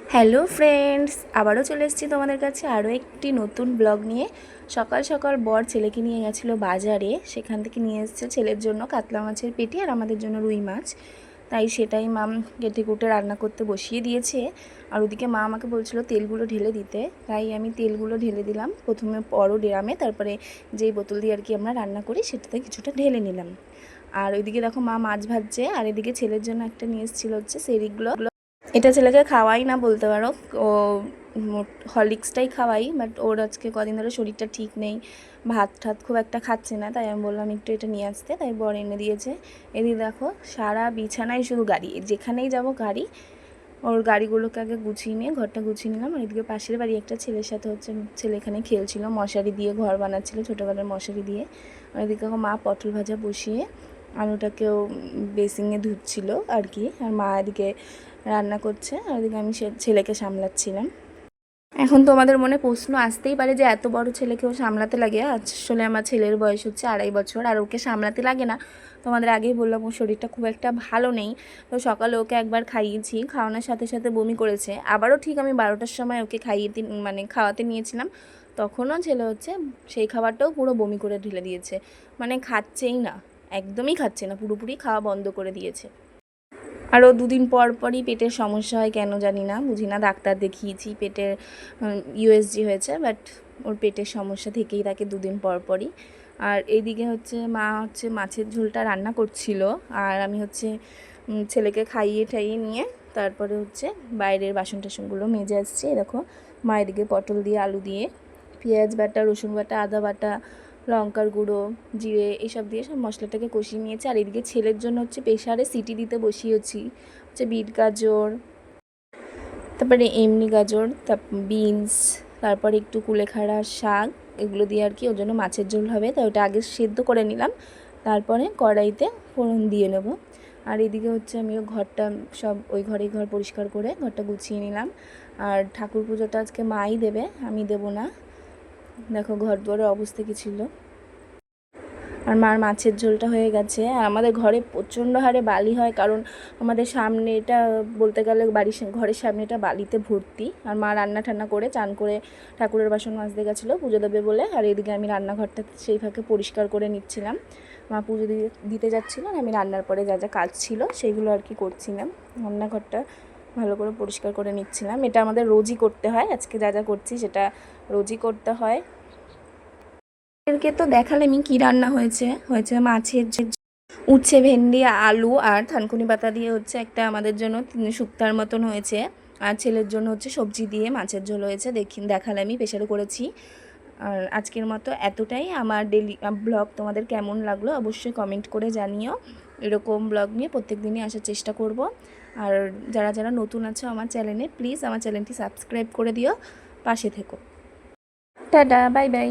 Hello friends, আবারও চলে এসেছি তোমাদের কাছে আরও একটি নতুন ব্লগ নিয়ে। সকাল সকাল বর ছেলেকে নিয়ে গেছিল বাজারে, সেখান থেকে নিয়ে এসেছে ছেলের জন্য কাতলা মাছের পেটি আর আমাদের জন্য রুই মাছ। তাই সেটাই মাম কেটে কুটে রান্না করতে বসিয়ে দিয়েছে। আর ওদিকে মা আমাকে বলছিল তেলগুলো ঢেলে দিতে। তাই আমি তেলগুলো ঢেলে দিলাম। প্রথমে বড় ড্রামে, তারপরে যেই বোতল দিয়ে আর কি আমরা রান্না করি সেটাতে কিছুটা ঢেলে নিলাম। আর ওইদিকে দেখো মা মাছ ভাজছে। আর এদিকে ছেলের জন্য একটা নিয়ে এসেছিল হচ্ছে সেরিগুলো এটা ছেলেকে খাওয়াই না বলতে পারো। ও হরলিক্সটাই খাওয়াই বাট ওর আজকে কদিন ধরে শরীরটা ঠিক নেই। ভাত ঠাত খুব একটা খাচ্ছে না, তাই আমি বললাম একটু এটা নিয়ে আসতে, তাই বর এনে দিয়েছে। এদিকে দেখো, সারা বিছানায় শুধু গাড়ি, যেখানেই যাব গাড়ি। ওর গাড়িগুলোকে আগে গুছিয়ে নিয়ে, ঘরটা গুছিয়ে নিলাম। আর এদিকে পাশের বাড়ি একটা ছেলের সাথে হচ্ছে ছেলে এখানে খেলছিল, মশারি দিয়ে ঘর বানাচ্ছিল, ছোটোবেলার মশারি দিয়ে। আর এদিকে মা পটল ভাজা বসিয়ে আলুটাকেও বেসিংয়ে ধুচ্ছিল আর কি। আর মা এদিকে রান্না করছে, আর এদিকে আমি ছেলেকে সামলাচ্ছিলাম। এখন তোমাদের মনে প্রশ্ন আসতেই পারে যে এত বড় ছেলেকেও সামলাতে লাগে। আসলে আমার ছেলের বয়স হচ্ছে আড়াই বছর, আর ওকে সামলাতে লাগে না। তোমাদের আগেই বললাম, ওর শরীরটা খুব একটা ভালো নেই। তো সকালে ওকে একবার খাইয়েছি, খাওয়ানোর সাথে সাথে বমি করেছে। আবারও ঠিক আমি বারোটার সময় ওকে খাইয়ে মানে খাওয়াতে নিয়েছিলাম। তখনও ছেলে হচ্ছে, সেই খাবারটাও পুরো বমি করে ঢেলে দিয়েছে। মানে খাচ্ছেই না। একদমই খাচ্ছে না, পুরোপুরি খাওয়া বন্ধ করে দিয়েছে। আরও দুদিন পর পরই পেটের সমস্যা হয়, কেন জানি না, বুঝি না, ডাক্তার দেখিয়েছি পেটের ইউএসজি হয়েছে বাট ওর পেটের সমস্যা থেকেই থাকে দুদিন পর পরই। আর এইদিকে হচ্ছে মা হচ্ছে মাছের ঝোলটা রান্না করছিল, আর আমি হচ্ছে ছেলেকে খাইয়ে ঠাইয়ে নিয়ে তারপরে হচ্ছে বাইরের বাসন টাসনগুলো মেজে আসছে দেখো, মা এদিকে পটল দিয়ে আলু দিয়ে, পেঁয়াজ বাটা, রসুন বাটা, আদা বাটা লঙ্কার গুঁড়ো, জিরে এসব দিয়ে সব মশলাটাকে কষিয়ে নিয়েছি। আর এদিকে ছেলের জন্য হচ্ছে প্রেশারে সিটি দিতে বসিয়েছি। হচ্ছে বিট গাজর, তারপরে এমনি গাজর তারপর বিনস, তারপরে একটু কুলেখাড়া শাক, এগুলো দিয়ে আর কি ওর জন্য মাছের ঝোল হবে। তাই ওটা আগে সেদ্ধ করে নিলাম। তারপরে কড়াইতে ফোড়ন দিয়ে নেব। আর এদিকে হচ্ছে আমি ঘরটা সব ওই ঘরে ঘর পরিষ্কার করে ঘরটা গুছিয়ে নিলাম। আর ঠাকুর পুজোটা আজকে মাই দেবে, আমি দেবো না। দেখো, ঘর দুয়ারের অবস্থা কী ছিল? আর মার মাছের ঝোলটা হয়ে গেছে। আর আমাদের ঘরে প্রচণ্ড হারে বালি হয়, কারণ আমাদের সামনে এটা বলতে গেলে বাড়ির ঘরের সামনে এটা বালিতে ভর্তি। আর মা রান্না টান্না করে চান করে ঠাকুরের বাসন মাজতে গেছিল পুজো দেবে বলে। আর এদিকে আমি রান্নাঘরটা সেই ফাঁকে পরিষ্কার করে নিচ্ছিলাম। মা পুজো দিতে যাচ্ছিল আমি রান্নার পরে যা যা কাজ ছিল সেইগুলো আর কি করছিলাম। রান্নাঘরটা ভালো করে পরিষ্কার করে নিচ্ছিলাম। এটা আমাদের রোজই করতে হয়। আজকে যা যা করছি সেটা রোজই করতে হয়। এদেরকে তো দেখালামই কি রান্না হয়েছে। হয়েছে মাছের যে উচ্ছে, ভেন্ডি, আলু আর থানকুনি পাতা দিয়ে হচ্ছে একটা আমাদের জন্য শুক্তার মতন হয়েছে। আর ছেলের জন্য হচ্ছে সবজি দিয়ে মাছের ঝোল হয়েছে। দেখি, দেখালামই প্রেশারে করেছি। আর আজকের মতো এতটাই। আমার ডেলি ব্লগ তোমাদের কেমন লাগল অবশ্যই কমেন্ট করে জানিও। এরকম ব্লগ নিয়ে প্রত্যেক দিনই আসার চেষ্টা করব। আর যারা যারা নতুন আছো আমার চ্যানেলে প্লিজ আমার চ্যানেলটি সাবস্ক্রাইব করে দিও। পাশে থেকো। Tata bye bye